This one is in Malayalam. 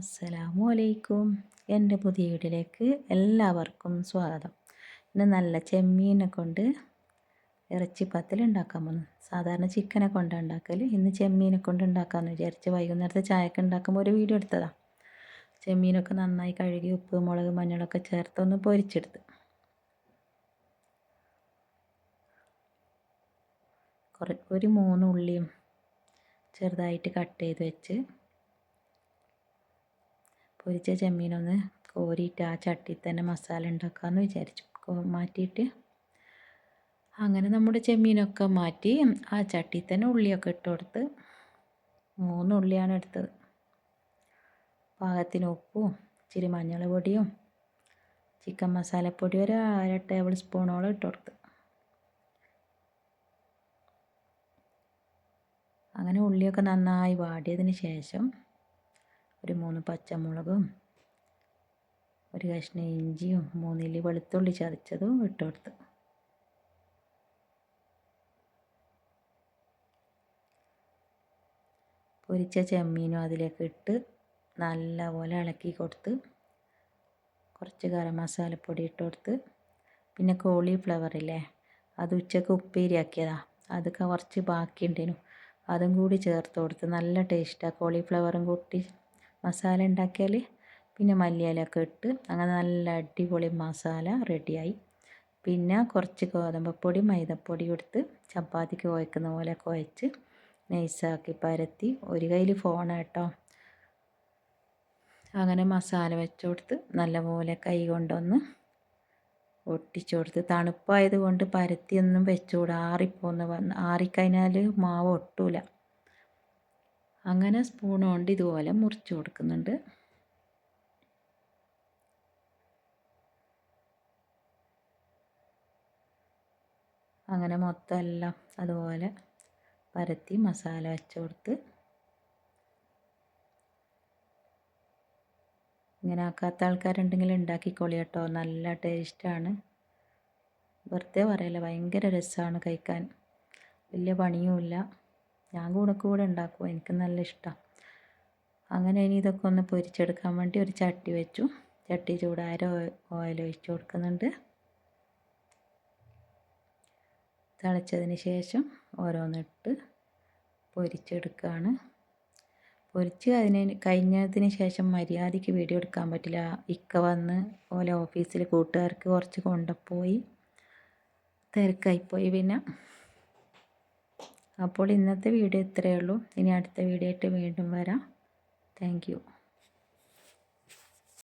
അസ്സലാമു അലൈക്കും എന്റെ പുതിയ വീട്ടിലേക്ക് എല്ലാവർക്കും സ്വാഗതം. ഇന്ന് നല്ല ചെമ്മീനെ കൊണ്ട് ഇറച്ചി പത്തിൽ ഉണ്ടാക്കാൻ പോകുന്നു സാധാരണ ചിക്കനെ കൊണ്ട് ഉണ്ടാക്കൽ ഇന്ന് ചെമ്മീനെ കൊണ്ട് ഉണ്ടാക്കാമെന്ന് വിചാരിച്ച് വൈകുന്നേരത്തെ ചായക്ക് ഉണ്ടാക്കുമ്പോൾ ഒരു വീഡിയോ എടുത്തതാണ് ചെമ്മീനൊക്കെ നന്നായി കഴുകി ഉപ്പ് മുളക് മഞ്ഞളൊക്കെ ചേർത്തൊന്ന് പൊരിച്ചെടുത്ത്. കുറേ ഒരു മൂന്ന് ഉള്ളിയും ചെറുതായിട്ട് കട്ട് ചെയ്ത് വെച്ച് പൊരിച്ച ചെമ്മീനൊന്ന് കോരിയിട്ട് ആ ചട്ടി തന്നെ മസാല ഉണ്ടാക്കാമെന്ന് വിചാരിച്ചു. മാറ്റിയിട്ട് അങ്ങനെ നമ്മുടെ ചെമ്മീനൊക്കെ മാറ്റി ആ ചട്ടി തന്നെ ഉള്ളിയൊക്കെ ഇട്ട് കൊടുത്ത് മൂന്ന് ഉള്ളിയാണ് എടുത്തത്. പാകത്തിന് ഉപ്പും ഇച്ചിരി മഞ്ഞൾ പൊടിയും ചിക്കൻ മസാലപ്പൊടി ഒരു അര ടേബിൾ സ്പൂണോളം ഇട്ട് കൊടുത്ത്. അങ്ങനെ ഉള്ളിയൊക്കെ നന്നായി വാടിയതിന് ശേഷം ഒരു മൂന്ന് പച്ചമുളകും ഒരു കഷ്ണം ഇഞ്ചിയും മൂന്നിൽ വെളുത്തുള്ളി ചതച്ചതും ഇട്ട് കൊടുത്ത്. പൊരിച്ച ചെമ്മീനും അതിലേക്ക് ഇട്ട് നല്ലപോലെ ഇളക്കി കൊടുത്ത് കുറച്ച് ഗരം മസാലപ്പൊടി ഇട്ട് കൊടുത്ത് പിന്നെ കോളിഫ്ലവർ ഇല്ലേ അത് ഉച്ചയ്ക്ക് ഉപ്പേരിയാക്കിയതാണ് അത് കുറച്ച് ബാക്കിയുണ്ടേനു. അതും കൂടി ചേർത്ത് കൊടുത്ത് നല്ല ടേസ്റ്റാണ് കോളിഫ്ലവറും കൂട്ടി മസാല ഉണ്ടാക്കിയാൽ പിന്നെ മല്ലിയിലൊക്കെ ഇട്ട് അങ്ങനെ നല്ല അടിപൊളി മസാല റെഡിയായി. പിന്നെ കുറച്ച് ഗോതമ്പപ്പൊടി മൈദപ്പൊടി എടുത്ത് ചപ്പാത്തിക്ക് കുഴക്കുന്ന പോലെ കുഴച്ച് നൈസാക്കി പരത്തി ഒരു കയ്യിൽ ഫോണാട്ടോ അങ്ങനെ മസാല വെച്ച് കൊടുത്ത് നല്ലപോലെ കൈ കൊണ്ടൊന്ന് ഒട്ടിച്ചു കൊടുത്ത് തണുപ്പായത് കൊണ്ട് പരത്തിയൊന്നും വെച്ചുകൂടാ ആറിപ്പോന്ന് ആറിക്കഴിഞ്ഞാൽ മാവ് ഒട്ടൂല. അങ്ങനെ സ്പൂൺ കൊണ്ട് ഇതുപോലെ മുറിച്ച് കൊടുക്കുന്നുണ്ട്. അങ്ങനെ മൊത്തം എല്ലാം അതുപോലെ പരത്തി മസാല വെച്ച് കൊടുത്ത് ഇങ്ങനെ ആക്കാത്ത ആൾക്കാരുണ്ടെങ്കിൽ ഉണ്ടാക്കിക്കോളി കേട്ടോ. നല്ല ടേസ്റ്റാണ്. വെറുതെ പറയല്ല ഭയങ്കര രസമാണ് കഴിക്കാൻ. വലിയ പണിയുമില്ല. ഞാൻ കൂടെ കൂടെ ഉണ്ടാക്കും എനിക്ക് നല്ല ഇഷ്ടമാണ് അങ്ങനെ ഇനി ഇതൊക്കെ ഒന്ന് പൊരിച്ചെടുക്കാൻ വേണ്ടി ഒരു ചട്ടി വെച്ചു. ചട്ടി ചൂടായ ഓയിൽ ഒഴിച്ച് കൊടുക്കുന്നുണ്ട്. തിളച്ചതിന് ശേഷം ഓരോന്നിട്ട് പൊരിച്ചെടുക്കുകയാണ് പൊരിച്ച് അതിന് കഴിഞ്ഞതിന് ശേഷം മര്യാദയ്ക്ക് വീഡിയോ എടുക്കാൻ പറ്റില്ല. ഇക്ക വന്ന് ഓലെ ഓഫീസിൽ കൂട്ടുകാർക്ക് കുറച്ച് കൊണ്ടുപോയി. തിരക്കായിപ്പോയി പിന്നെ. അപ്പോൾ ഇന്നത്തെ വീഡിയോ ഇത്രയേ ഉള്ളൂ. ഇനി അടുത്ത വീഡിയോ ആയിട്ട് വീണ്ടും വരാം. താങ്ക്